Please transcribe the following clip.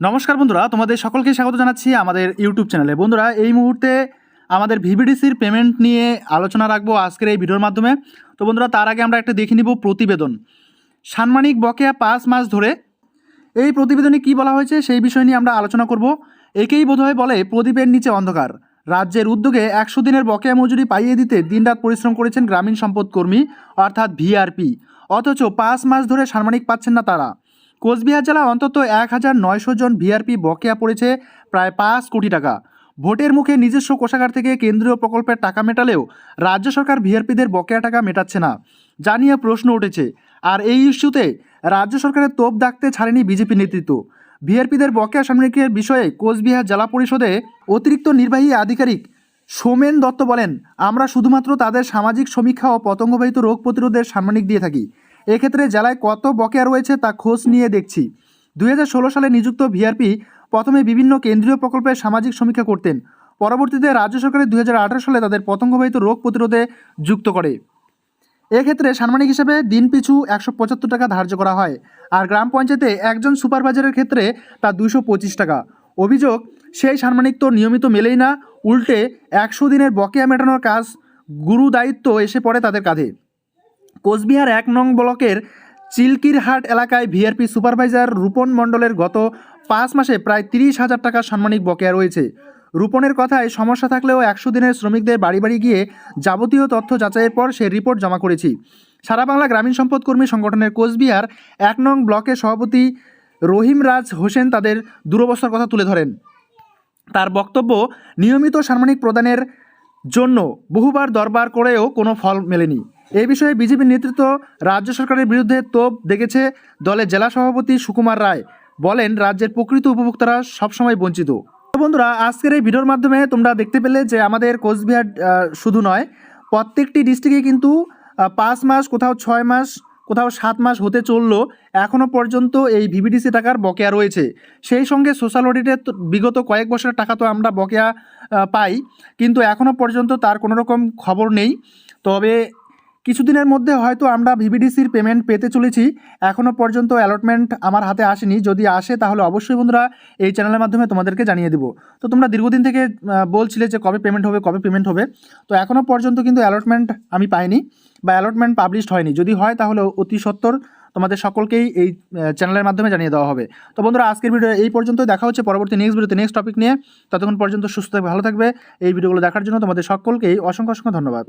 নমস্কার বন্ধুরা, তোমাদের সকলকে স্বাগত জানাচ্ছি আমাদের ইউটিউব চ্যানেলে বন্ধুরা, এই মুহূর্তে আমাদের ভিভিডিসির পেমেন্ট নিয়ে আলোচনা রাখব আজকের এই ভিডিওর মাধ্যমে। তো বন্ধুরা, তার আগে আমরা একটা দেখে নিব প্রতিবেদন। সাম্মানিক বকেয়া পাঁচ মাস ধরে এই প্রতিবেদনে কি বলা হয়েছে সেই বিষয় নিয়ে আমরা আলোচনা করব। একেই বোধহয় বলে প্রদীপের নিচে অন্ধকার। রাজ্যের উদ্যোগে একশো দিনের বকেয়া মজুরি পাইয়ে দিতে দিনরাত পরিশ্রম করেছেন গ্রামীণ সম্পদ কর্মী, অর্থাৎ ভিআরপি অথচ পাঁচ মাস ধরে সাম্মানিক পাচ্ছেন না তারা। কোচবিহার জেলা অন্তত এক হাজার নয়শো জন ভিআরপি বকেয়া পড়েছে, প্রায় পাঁচ কোটি টাকা। ভোটের মুখে নিজস্ব কোষাগার থেকে কেন্দ্রীয় প্রকল্পের টাকা মেটালেও রাজ্য সরকার ভিআরপিদের বকেয়া টাকা মেটাচ্ছে না, যা নিয়ে প্রশ্ন উঠেছে। আর এই ইস্যুতে রাজ্য সরকারের তোপ দাগতে ছাড়েনি বিজেপি নেতৃত্ব। ভিআরপিদের বকেয়া সামরিকের বিষয়ে কোচবিহার জেলা পরিষদে অতিরিক্ত নির্বাহী আধিকারিক সোমেন দত্ত বলেন, আমরা শুধুমাত্র তাদের সামাজিক সমীক্ষা ও পতঙ্গবাহিত রোগ প্রতিরোধের সাম্মানিক দিয়ে থাকি। এক্ষেত্রে জেলায় কত বকেয়া রয়েছে তা খোঁজ নিয়ে দেখছি। দুই হাজার ষোলো সালে নিযুক্ত ভিআরপি প্রথমে বিভিন্ন কেন্দ্রীয় প্রকল্পের সামাজিক সমীক্ষা করতেন। পরবর্তীতে রাজ্য সরকারের দুই হাজার আঠারো সালে তাদের পতঙ্গবাহিত রোগ প্রতিরোধে যুক্ত করে। এক্ষেত্রে সাম্মানিক হিসেবে দিন পিছু একশো পঁচাত্তর টাকা ধার্য করা হয় আর গ্রাম পঞ্চায়েতে একজন সুপারভাইজারের ক্ষেত্রে তা দুশো পঁচিশ টাকা। অভিযোগ, সেই সাম্মানিক তো নিয়মিত মেলেই না, উল্টে একশো দিনের বকেয়া মেটানোর কাজ গুরু দায়িত্ব এসে পড়ে তাদের কাঁধে। কোচবিহার এক নং ব্লকের চিলকিরহাট এলাকায় ভিআরপি সুপারভাইজার রূপন মণ্ডলের গত পাঁচ মাসে প্রায় তিরিশ হাজার টাকা সাম্মানিক বকেয়া রয়েছে। রূপনের কথায় সমস্যা থাকলেও একশো দিনের শ্রমিকদের বাড়ি বাড়ি গিয়ে যাবতীয় তথ্য যাচাইয়ের পর সে রিপোর্ট জমা করেছি। সারা বাংলা গ্রামীণ সম্পদ কর্মী সংগঠনের কোচবিহার এক নং ব্লকের সভাপতি রহিম রাজ হোসেন তাদের দুরবস্থার কথা তুলে ধরেন। তার বক্তব্য, নিয়মিত সাম্মানিক প্রদানের জন্য বহুবার দরবার করেও কোনো ফল মেলেনি। এই বিষয়ে বিজেপির নেতৃত্ব রাজ্য সরকারের বিরুদ্ধে তোপ দেখেছে দলের জেলা সভাপতি সুকুমার রায়। বলেন, রাজ্যের প্রকৃত উপভোক্তারা সবসময় বঞ্চিত। বন্ধুরা, আজকের এই ভিডিওর মাধ্যমে তোমরা দেখতে পেলে যে আমাদের কোচবিহার শুধু নয়, প্রত্যেকটি ডিস্ট্রিক্টে কিন্তু পাঁচ মাস, কোথাও ছয় মাস, কোথাও সাত মাস হতে চলল এখনও পর্যন্ত এই ভিভিডিসি টাকার বকেয়া রয়েছে। সেই সঙ্গে সোশ্যাল অডিটের বিগত কয়েক বছরের টাকা তো আমরা বকেয়া পাই, কিন্তু এখনও পর্যন্ত তার কোনো রকম খবর নেই। তবে কিছুদিনের মধ্যে হয়তো আমরা ভিভিডিসির পেমেন্ট পেতে চলেছি। এখনও পর্যন্ত অ্যালটমেন্ট আমার হাতে আসেনি। যদি আসে, তাহলে অবশ্যই বন্ধুরা এই চ্যানেলের মাধ্যমে তোমাদেরকে জানিয়ে দেবো। তো তোমরা দীর্ঘদিন থেকে বলছিলে যে কবে পেমেন্ট হবে, কবে পেমেন্ট হবে। তো এখনও পর্যন্ত কিন্তু অ্যালটমেন্ট আমি পাইনি বা অ্যালটমেন্ট পাবলিশড হয়নি। যদি হয়, তাহলে অতি সত্বর তোমাদের সকলকেই এই চ্যানেলের মাধ্যমে জানিয়ে দেওয়া হবে। তো বন্ধুরা, আজকের ভিডিও এই পর্যন্ত দেখা হচ্ছে পরবর্তী নেক্সট ভিডিওতে নেক্সট টপিক নিয়ে। ততক্ষণ পর্যন্ত সুস্থ থাকবে, ভালো থাকবে। এই ভিডিওগুলো দেখার জন্য তোমাদের সকলকেই অসংখ্য অসংখ্য ধন্যবাদ।